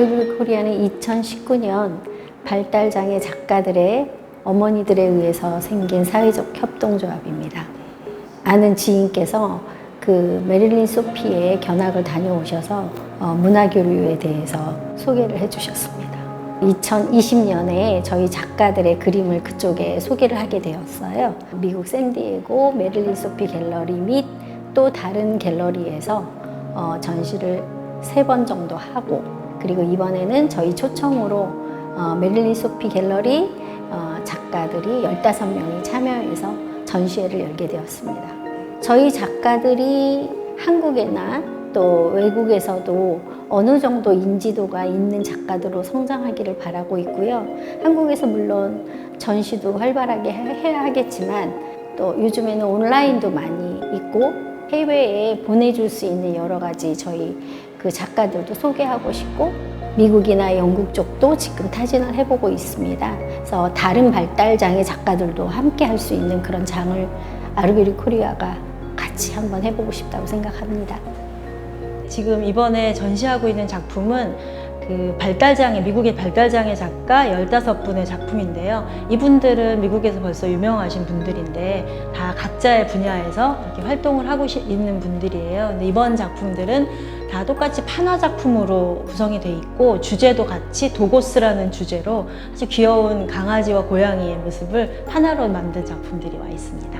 아르브리 코리아는 2019년 발달장애 작가들의 어머니들에 의해서 생긴 사회적 협동조합입니다. 아는 지인께서 그 메릴린 소피의 견학을 다녀오셔서 어, 문화교류에 대해서 소개를 해주셨습니다. 2020년에 저희 작가들의 그림을 그쪽에 소개를 하게 되었어요. 미국 샌디에고 메릴린 소피 갤러리 및 또 다른 갤러리에서 어, 전시를 세 번 정도 하고 그리고 이번에는 저희 초청으로 어, 메릴린 소피 갤러리 어, 작가들이 15명이 참여해서 전시회를 열게 되었습니다. 저희 작가들이 한국에나 또 외국에서도 어느 정도 인지도가 있는 작가들로 성장하기를 바라고 있고요. 한국에서 물론 전시도 활발하게 해- 해야 하겠지만 또 요즘에는 온라인도 많이 있고 해외에 보내줄 수 있는 여러 가지 저희 그 작가들도 소개하고 싶고 미국이나 영국 쪽도 지금 타진을 해보고 있습니다. 그래서 다른 발달장애 작가들도 함께 할 수 있는 그런 장을 아르베리 코리아가 같이 한번 해보고 싶다고 생각합니다. 지금 이번에 전시하고 있는 작품은 그 발달장애, 미국의 발달장애 작가 15분의 작품인데요. 이분들은 미국에서 벌써 유명하신 분들인데 다 각자의 분야에서 이렇게 활동을 하고 시- 있는 분들이에요. 근데 이번 작품들은 다 똑같이 판화 작품으로 구성이 돼 있고 주제도 같이 도고스라는 주제로 아주 귀여운 강아지와 고양이의 모습을 판화로 만든 작품들이 와 있습니다.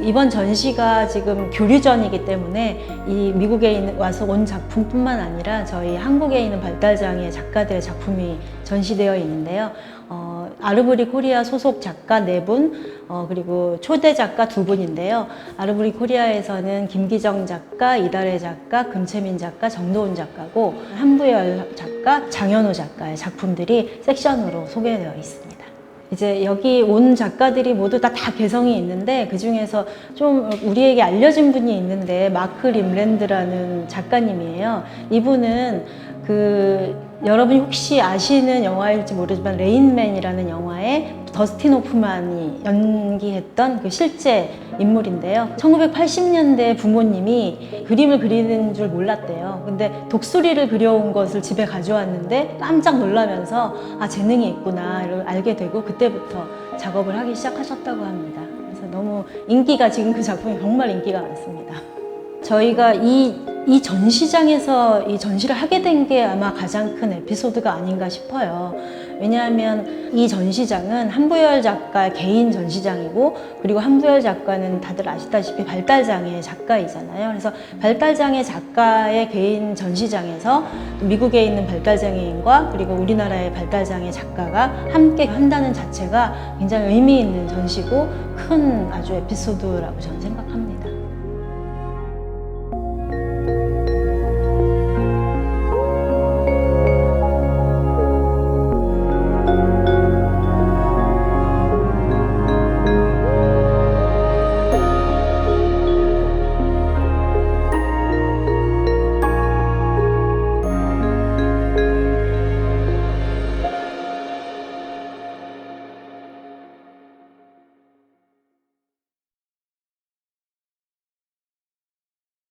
이번 전시가 지금 교류전이기 때문에 이 미국에 와서 온 작품뿐만 아니라 저희 한국에 있는 발달장애 작가들의 작품이 전시되어 있는데요. 어, 아르브리 코리아 소속 작가 네 분, 어, 그리고 초대 작가 두 분인데요. 아르브리 코리아에서는 김기정 작가, 이달의 작가, 금채민 작가, 정도훈 작가고 한부열 작가, 장현우 작가의 작품들이 섹션으로 소개되어 있습니다. 이제 여기 온 작가들이 모두 다, 다 개성이 있는데 그 중에서 좀 우리에게 알려진 분이 있는데 마크 림랜드라는 작가님이에요. 이분은 그 여러분이 혹시 아시는 영화일지 모르지만 레인맨이라는 영화에 더스틴 호프만이 연기했던 그 실제 인물인데요. 1980년대 부모님이 그림을 그리는 줄 몰랐대요. 근데 독수리를 그려온 것을 집에 가져왔는데 깜짝 놀라면서 아 재능이 있구나 이걸 알게 되고 그때부터 작업을 하기 시작하셨다고 합니다. 그래서 너무 인기가 지금 그 작품이 정말 인기가 많습니다. 저희가 이, 이 전시장에서 이 전시를 하게 된 게 아마 가장 큰 에피소드가 아닌가 싶어요. 왜냐하면 이 전시장은 한부열 작가 개인 전시장이고 그리고 한부열 작가는 다들 아시다시피 발달장애 작가이잖아요. 그래서 발달장애 작가의 개인 전시장에서 미국에 있는 발달장애인과 그리고 우리나라의 발달장애 작가가 함께 한다는 자체가 굉장히 의미 있는 전시고 큰 아주 에피소드라고 저는 생각합니다.